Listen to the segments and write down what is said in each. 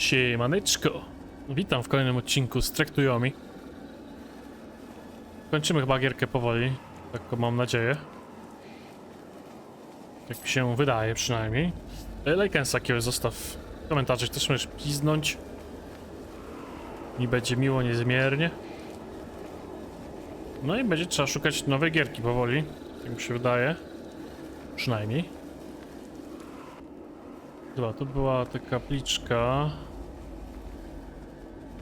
Siemaneczko. Witam w kolejnym odcinku z Traktujomi. Kończymy chyba gierkę powoli. Tak mam nadzieję. Tak mi się wydaje przynajmniej. E, Lajkensa jakiegoś zostaw w komentarzach. Też możesz piznąć. Mi będzie miło niezmiernie. No i będzie trzeba szukać nowej gierki powoli. Tak mi się wydaje. Przynajmniej. Dobra, to była ta kapliczka.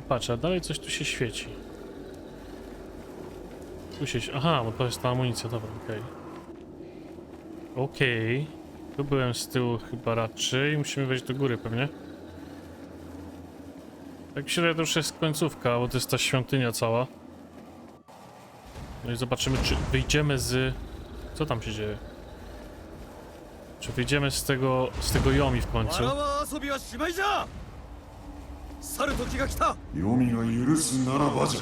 Patrz, a dalej coś tu się świeci. Tu się... Aha, bo to jest ta amunicja, dobra, okej. Okej. Tu byłem z tyłu chyba raczej. Musimy wejść do góry pewnie. Tak się to już jest końcówka, bo to jest ta świątynia cała. No i zobaczymy, czy wyjdziemy z... Co tam się dzieje? Czy wyjdziemy z tego, z tego Yomi w końcu? 去る時が来た黄泉が許すならばじゃ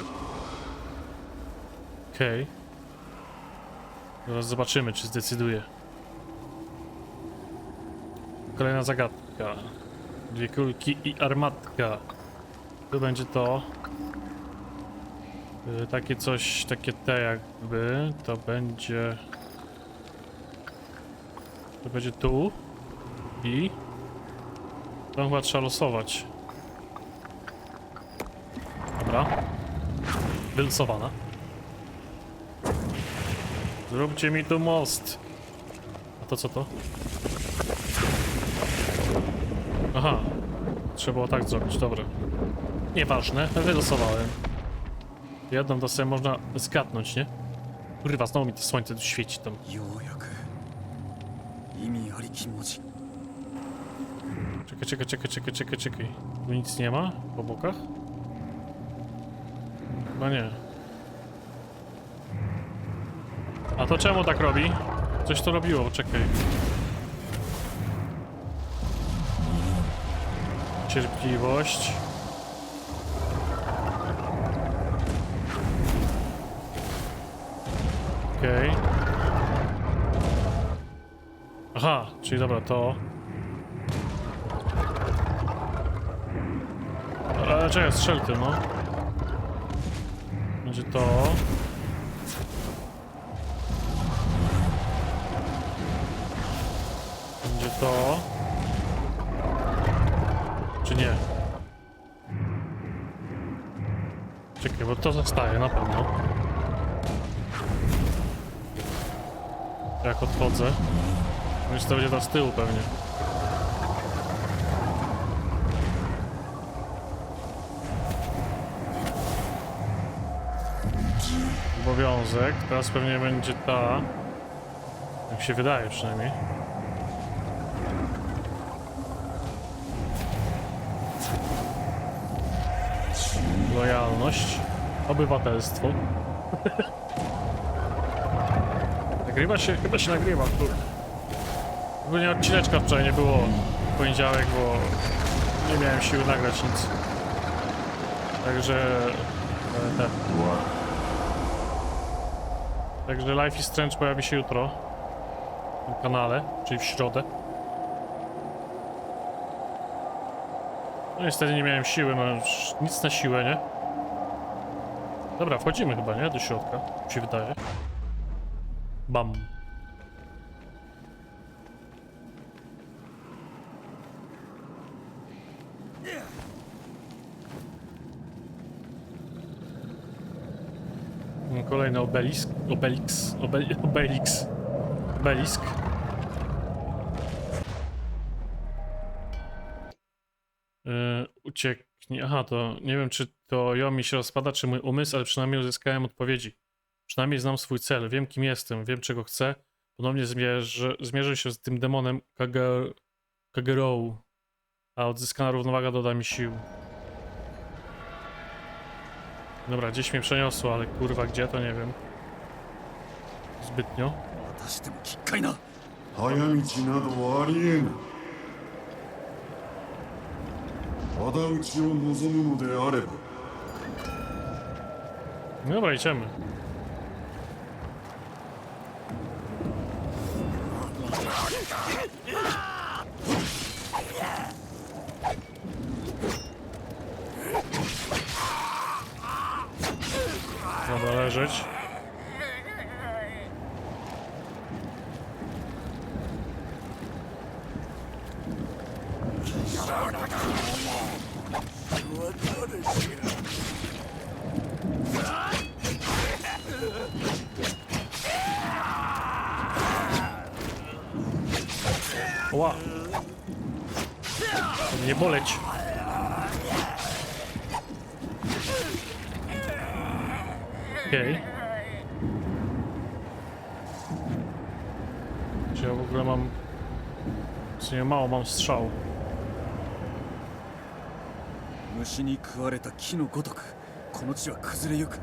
Okej. Zaraz zobaczymy, czy zdecyduje. Kolejna zagadka. Dwie kulki i armatka. Tu będzie to. Y, Takie coś, takie te jakby. To będzie... To będzie tu. I... To chyba trzeba losować. Dobra. Zróbcie mi tu most. A to co to? Aha. Trzeba było tak zrobić, dobra. Nieważne, wylosowałem. Jedną to sobie można zgadnąć, nie? Kurwa, znowu mi to słońce tu świeci tam. Czekaj, czekaj, czekaj, czekaj, czekaj, czekaj. Tu nic nie ma po bokach? Chyba nie. A to czemu tak robi? Coś to robiło, czekaj. Cierpliwość. Okej. Aha, czyli dobra, to... Ale czekaj, strzel no. Będzie to. Będzie to. Czy nie? Czekaj, bo to zostaje na pewno. Jak odchodzę. Więc to będzie to z tyłu pewnie. Obowiązek. Teraz pewnie będzie ta. Jak się wydaje przynajmniej. Lojalność. Obywatelstwo. nagrywa się? Chyba się nagrywa, kurde. Ogólnie odcineczka wczoraj nie było w poniedziałek, bo nie miałem siły nagrać nic. Także... e, Ten. Także Life is Strange pojawi się jutro na kanale, czyli w środę. No niestety nie miałem siły, no już nic na siłę, nie? Dobra, wchodzimy chyba, nie? Do środka, mi się wydaje. Bam. Kolejny obelisk. Obelix. Obel, obelix. Obelisk. Yy, ucieknie. Aha, to nie wiem, czy to Yomi się rozpada, czy mój umysł, ale przynajmniej uzyskałem odpowiedzi. Przynajmniej znam swój cel, wiem kim jestem, wiem czego chcę. Ponownie zmierzę, zmierzę się z tym demonem Kager, Kagerou, a odzyskana równowaga doda mi sił. Dobra, gdzieś mnie przeniosło, ale kurwa gdzie to nie wiem. Zbytnio. 渡してもきっかいな早道などありえぬ仇討ちを望むのであれば Dobra, idziemy. Leżeć. Ła. Nie boleć. Okej. Czy ja w ogóle mam... W sumie mało mam strzał. 虫に食われた木のごとくこの地は崩れゆく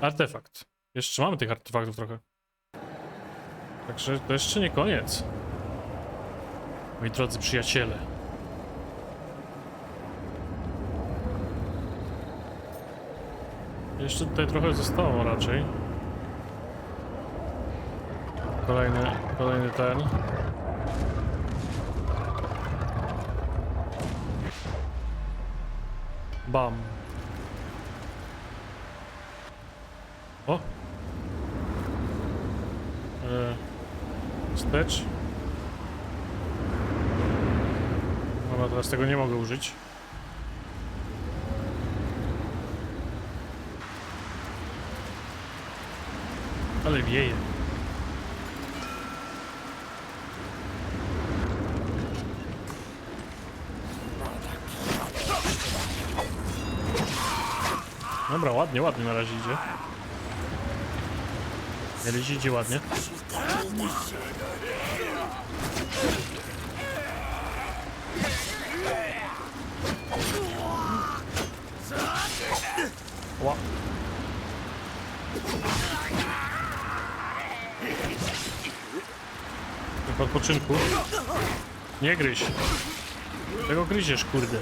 Artefakt. Jeszcze mamy tych artefaktów trochę. Także to jeszcze nie koniec. Moi drodzy przyjaciele. Jeszcze tutaj trochę zostało raczej. Kolejny, kolejny ten. Bam. O! E, wstecz. Dobra, teraz tego nie mogę użyć. Wieje. Dobra, ładnie, ładnie na razie idzie. Na razie idzie ładnie. Ła. Odpoczynku. Nie gryź. Czego gryziesz, kurde?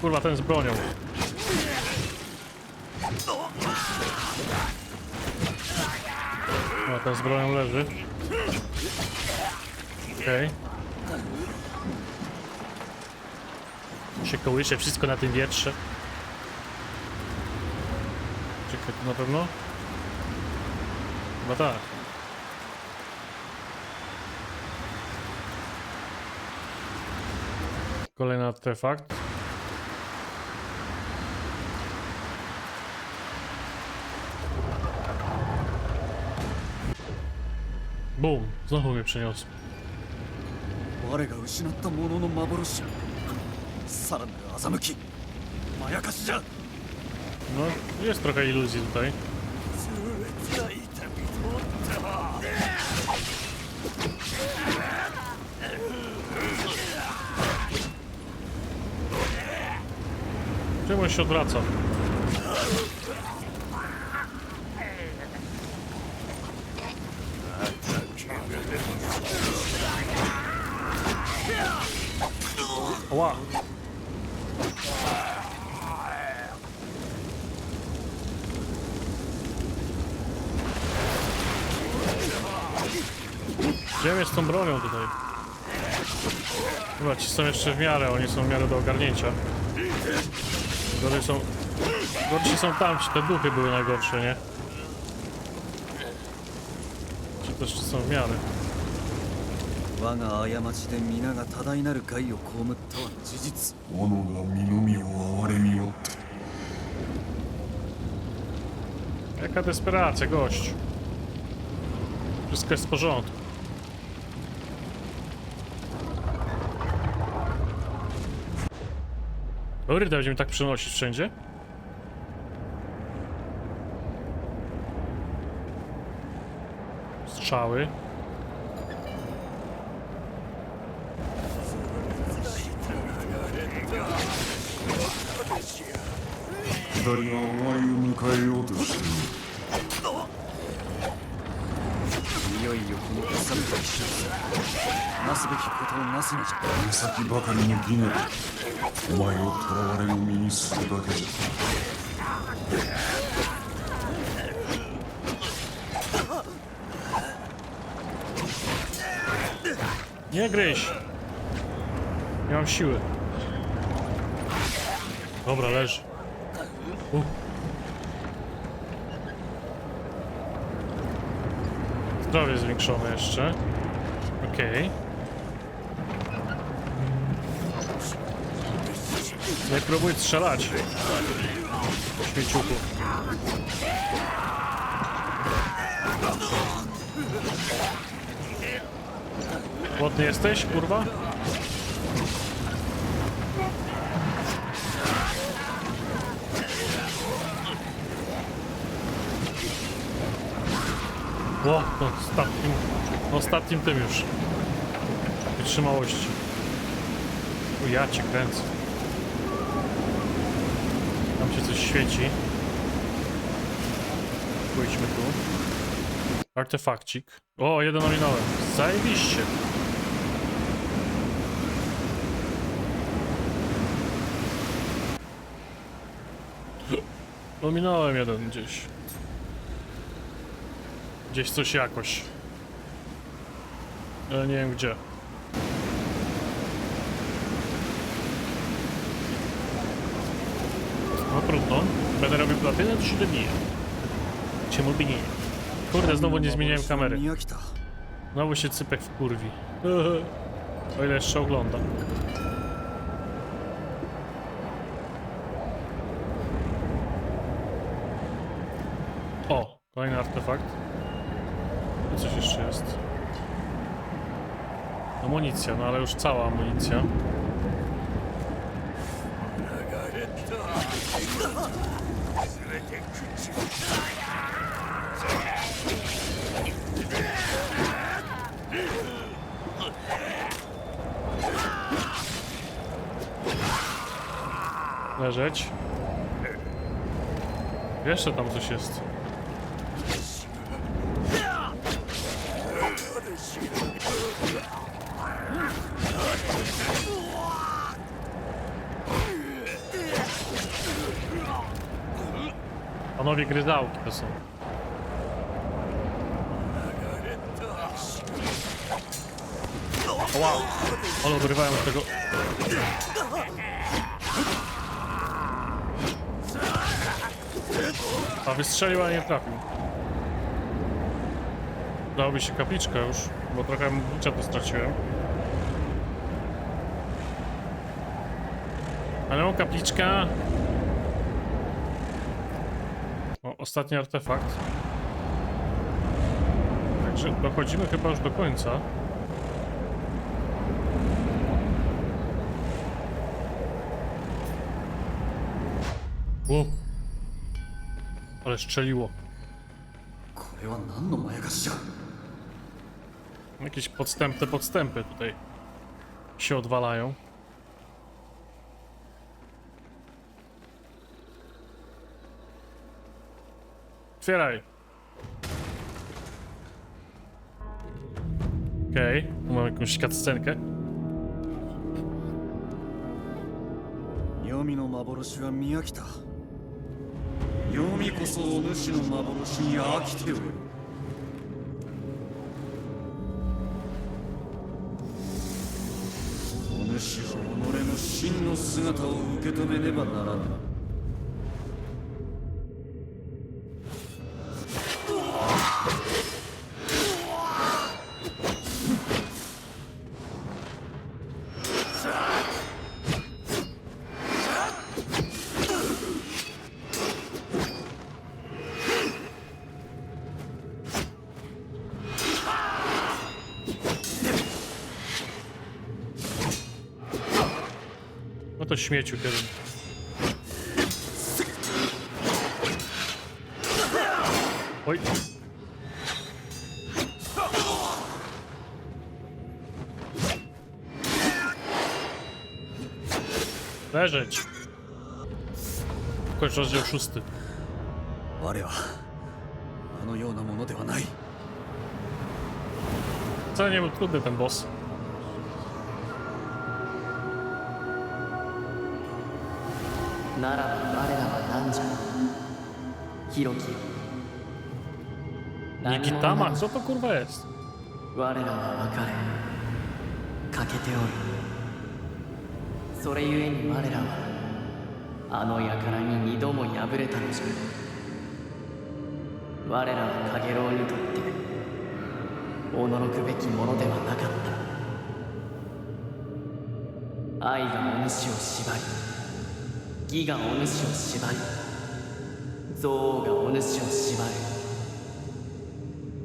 Kurwa, ten z bronią. O, ten z bronią leży. Okej. Się kołysze wszystko na tym wietrze. Czekaj, to na pewno? Chyba tak. Kolejny artefakt. Bum, znowu mnie przeniosło. 我が失ったものの幻じゃ さらなる欺きまやかしじゃ No, jest trochę iluzji tutaj. 痛い痛みとった Czemu on się odwraca? Ła! jest z tą bronią tutaj? Chyba ci są jeszcze w miarę, oni są w miarę do ogarnięcia. Gorzej są... Gorsi są tam, ci te duchy były najgorsze, nie? Ci też są w miarę. 我が過ちで皆が多大なる害を被ったは事実斧が身の身を憐れみよって Jaka desperacja, gość. Wszystko jest w porządku. Kurde, będziemy tak przenosić wszędzie? Strzały.左が終わりを迎えようとしているいよいよこの腐った季節なすべきことをなすのじゃ目先ばかりの義など お前を囚われの身にするだけじゃ 我 Nie gryź! Nie mam siły. Dobra, leży. U. Zdrowie zwiększone jeszcze. Okej. Nie próbuj strzelać. Śmieciuchu. Głodny jesteś, kurwa? To ostatnim, ostatnim tym już. Wytrzymałości. O, ja cię kręcę. Się coś świeci. Pójdźmy tu. Artefakcik. O, jeden ominąłem. Zajebiście. Ominąłem jeden gdzieś. Gdzieś coś jakoś. Ale nie wiem gdzie. będę robił platynę, to się dobiję. Czemu by nie? Kurde, znowu nie zmieniałem kamery. Znowu się cypek w kurwi. O ile jeszcze oglądam. O, kolejny artefakt. I coś jeszcze jest. Amunicja, no ale już cała amunicja. Leżeć. Jeszcze tam coś jest. Panowie gryzałki to są. Wow! Ale odrywają od tego. A wystrzelił, ale nie trafił. Dałoby się kapliczka już, bo trochę życia to straciłem. Ale mam kapliczka. O, ostatni artefakt. Także dochodzimy chyba już do końca. O! Ale strzeliło. Jakieś podstępne podstępy tutaj się odwalają. Otwieraj. Okej, tu mam jakąś cutscenkę. 黄泉の幻は見飽きた黄泉こそお主の幻に飽きておるお主は己の真の姿を受け止めねばならぬ to śmieciu jeden. Oj. Leżeć. Kończ rozdział szósty. 我はあのようなものではない Wcale nie był trudny ten boss. ならば我らは何じゃ広きよ Nikitama? Co to kurwa jest? 我らは別れ欠けておるそれゆえに我らはあの輩に二度も敗れたのじゃ我らは陽炎にとって驚くべきものではなかった愛がお主を縛り義がお主を縛り憎悪がお主を縛る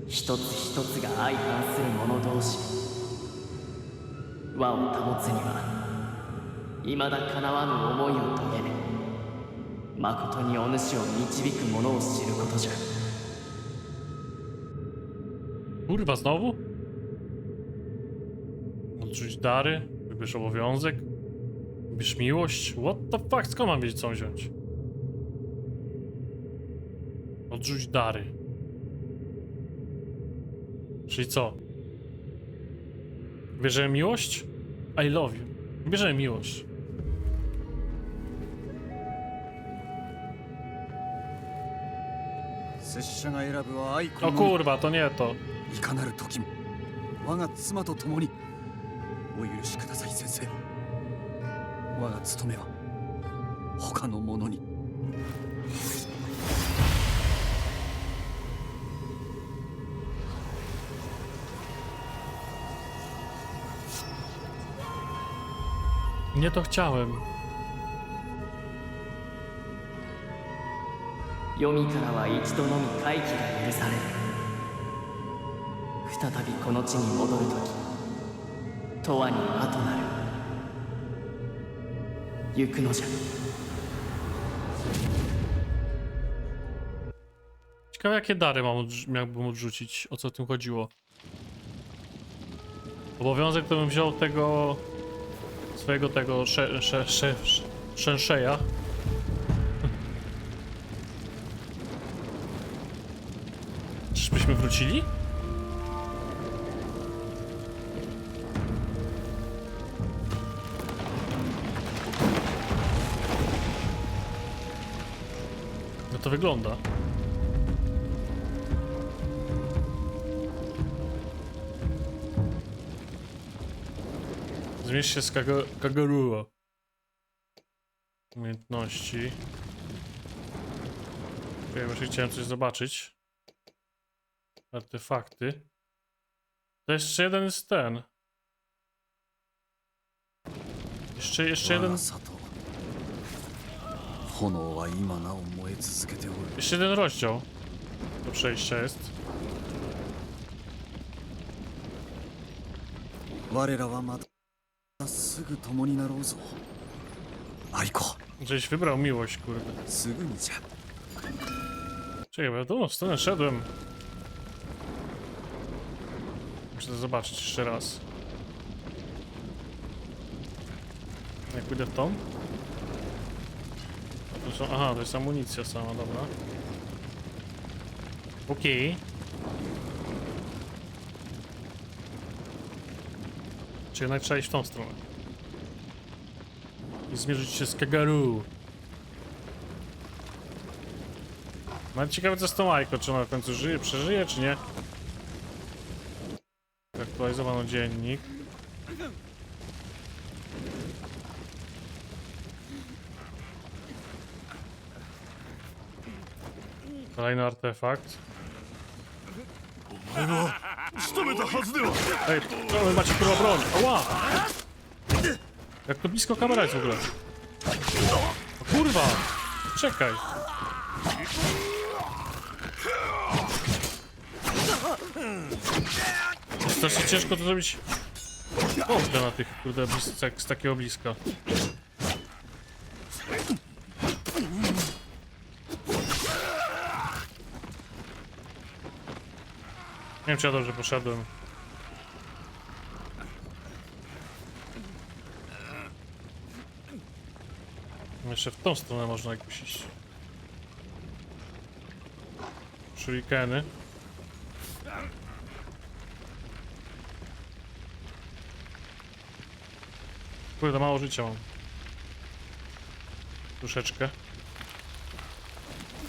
一つ一つが相反する者同士和を保つには未だかなわぬ思いを遂げ誠にお主を導く者を知ることじゃ。Kurwa, znowu? Odrzuć dary, wybierz obowiązek, wybierz miłość. What the fuck, skąd mam wiedzieć co mam wziąć? Odrzuć dary. Czyli co? Bierzemy miłość? I love you. Bierzemy miłość. 拙者が選ぶは愛子 O のみ kurwa, to nie to. いかなる時も我が妻と共にお許しください先生 我が務めは他の者に。Nie to chciałem. 黄泉からは一度のみ回帰が許される再びこの地に戻るとき永遠に魔となる行くのじゃ Ciekawe jakie dary mam odrzu- miałbym odrzucić, o co w tym chodziło. Obowiązek to bym wziął tego swojego tego sze, sze, sze, sze, szenszeja. Czyżbyśmy wrócili? Wygląda. Zmierz się z Kago Kagorua. Umiejętności. Ja właśnie chciałem coś zobaczyć. Artefakty. To jeszcze jeden jest ten. Jeszcze, jeszcze 我 jeden. Jeszcze jeden rozdział do przejścia jest. 我らはまたすぐ共になろうぞ愛子 Żeś wybrał miłość, kurde. すぐにじゃ Czekaj, bo ja tu w stronę szedłem. Muszę to zobaczyć jeszcze raz. Jak pójdę w tą? To są, aha, to jest amunicja sama, dobra. Okej. Czy jednak trzeba iść w tą stronę? I zmierzyć się z Kagaru. No ciekawe co z tą Aiko, czy ona w końcu żyje, przeżyje, czy nie? Aktualizowano dziennik. Kolejny artefakt. No, co by to chodzło? Ej, macie kurwa broń. Ała! Jak to blisko kamera jest w ogóle. O kurwa! Czekaj. Strasznie ciężko to zrobić. Kurde na tych, kurde, z, tak- z takiego bliska. Nie wiem czy ja dobrze poszedłem. Jeszcze w tą stronę można jakoś iść. Shurikeny. Kurde, mało życia mam. Troszeczkę.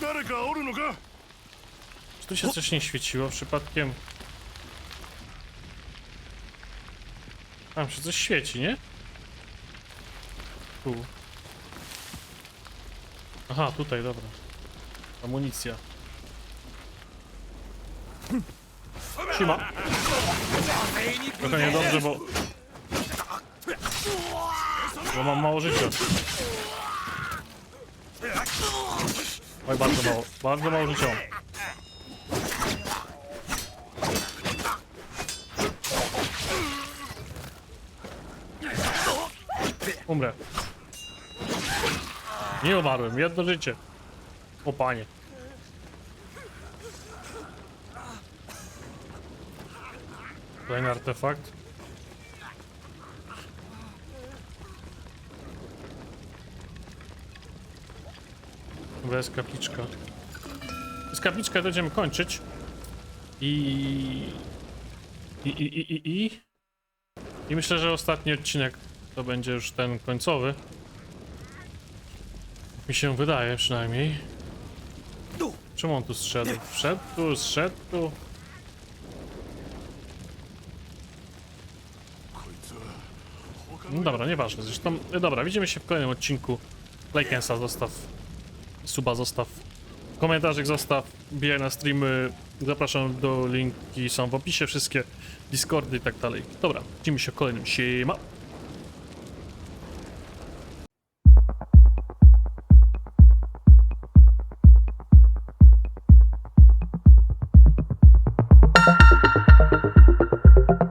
誰かおるのか czy tu się coś nie świeciło przypadkiem? Tam się coś świeci, nie? Tu. Aha, tutaj, dobra. Amunicja. Siema. Trochę niedobrze, bo... Bo mam mało życia. Oj, bardzo mało. Bardzo mało życia. mam. Umrę. Nie umarłem, jedno życie. O panie. Kolejny artefakt. Dobra, jest kapliczka. Jest kapliczka, będziemy kończyć. I... I, i, i, i, i... I myślę, że ostatni odcinek to będzie już ten końcowy. Mi się wydaje przynajmniej. Czemu on tu zszedł? Wszedł tu, zszedł tu. No dobra, nieważne. Zresztą, e, dobra, widzimy się w kolejnym odcinku. Lajkensa zostaw. Suba zostaw. Komentarzyk zostaw. Bijaj na streamy. Zapraszam do linki, są w opisie wszystkie. Discordy i tak dalej. Dobra, widzimy się w kolejnym. Siema!